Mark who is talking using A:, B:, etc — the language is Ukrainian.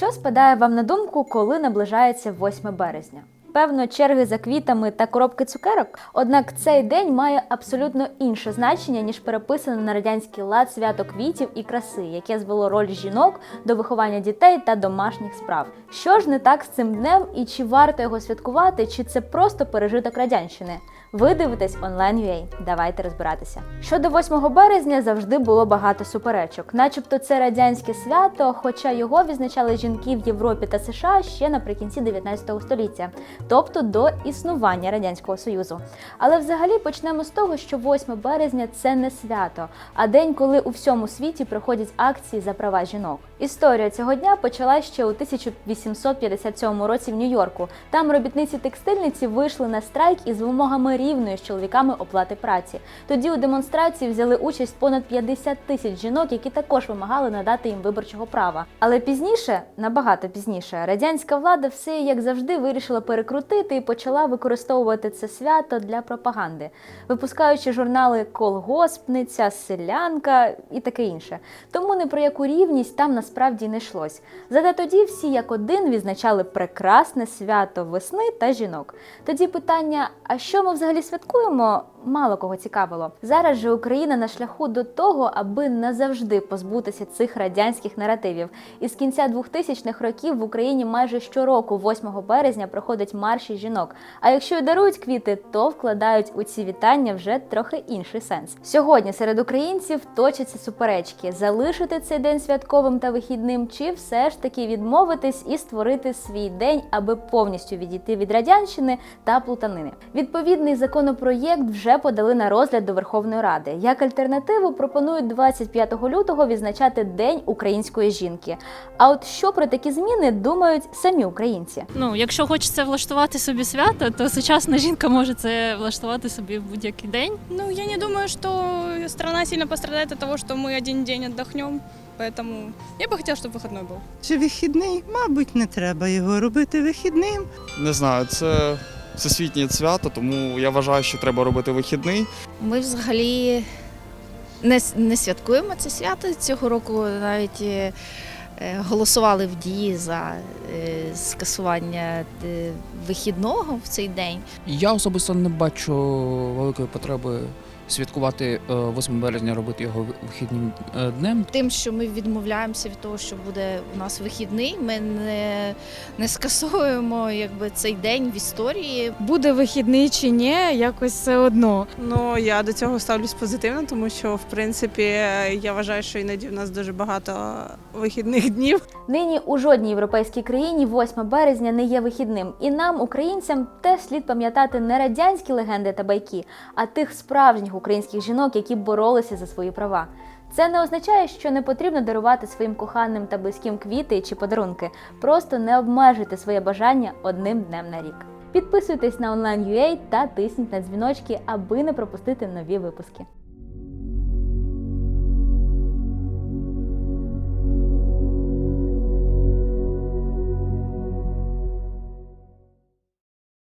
A: Що спадає вам на думку, коли наближається 8 березня? Певно, черги за квітами та коробки цукерок. Однак цей день має абсолютно інше значення, ніж переписане на радянський лад свято квітів і краси, яке звело роль жінок до виховання дітей та домашніх справ. Що ж не так з цим днем і чи варто його святкувати, чи це просто пережиток радянщини? Ви дивитесь онлайн.ua. Давайте розбиратися. Щодо 8 березня завжди було багато суперечок, начебто це радянське свято, хоча його відзначали жінки в Європі та США ще наприкінці 19 століття, тобто до існування радянського союзу. Але взагалі почнемо з того, що 8 березня це не свято, а день, коли у всьому світі проходять акції за права жінок. Історія цього дня почалась ще у 1857 році в Нью-Йорку. Там робітниці текстильниці вийшли на страйк із вимогами рівної з чоловіками оплати праці. Тоді у демонстрації взяли участь понад 50 тисяч жінок, які також вимагали надати їм виборчого права. Але пізніше, набагато пізніше, радянська влада все як завжди вирішила перекрутити і почала використовувати це свято для пропаганди, випускаючи журнали Колгоспниця, Селянка і таке інше. Тому не про яку рівність там насправді не йшлось. Зате тоді всі як один відзначали прекрасне свято весни та жінок. Тоді питання: а що ми взагалі святкуємо? Мало кого цікавило. Зараз же Україна на шляху до того, аби назавжди позбутися цих радянських наративів. І з кінця 2000-х років в Україні майже щороку, 8 березня, проходять марші жінок. А якщо й дарують квіти, то вкладають у ці вітання вже трохи інший сенс. Сьогодні серед українців точаться суперечки: залишити цей день святковим та вихідним, чи все ж таки відмовитись і створити свій день, аби повністю відійти від радянщини та плутанини. Відповідний законопроєкт вже подали на розгляд до Верховної Ради. Як альтернативу пропонують 25 лютого відзначати День української жінки. А от що про такі зміни думають самі українці?
B: Ну, якщо хочеться влаштувати собі свято, то сучасна жінка може це влаштувати собі в будь-який день.
C: Ну, я не думаю, что страна сильно пострадает от того, что мы один день отдохнем. Поэтому я бы хотела, чтобы выходной был.
D: Чи вихідний? Мабуть, не треба його робити вихідним.
E: Не знаю, це всесвітнє свято, тому я вважаю, що треба робити вихідний.
F: Ми взагалі не, не святкуємо це свято. Цього року навіть е, е, голосували в дії за е, скасування вихідного в цей день.
G: Я особисто не бачу великої потреби святкувати е, 8 березня, робити його вихідним е, днем.
F: Тим, що ми відмовляємося від того, що буде у нас вихідний, ми не, не скасовуємо якби, цей день в історії.
H: буде вихідний чи ні, якось все одно.
I: Ну я до цього ставлюсь позитивно, тому що в принципі я вважаю, що іноді в нас дуже багато вихідних днів.
A: Нині у жодній європейській країні 8 березня не є вихідним, і нам, українцям, теж слід пам'ятати не радянські легенди та байки, а тих справжніх українських жінок, які боролися за свої права. Це не означає, що не потрібно дарувати своїм коханим та близьким квіти чи подарунки. Просто не обмежуйте своє бажання одним днем на рік. Підписуйтесь на онлайн.ua та тисніть на дзвіночки, аби не пропустити нові випуски.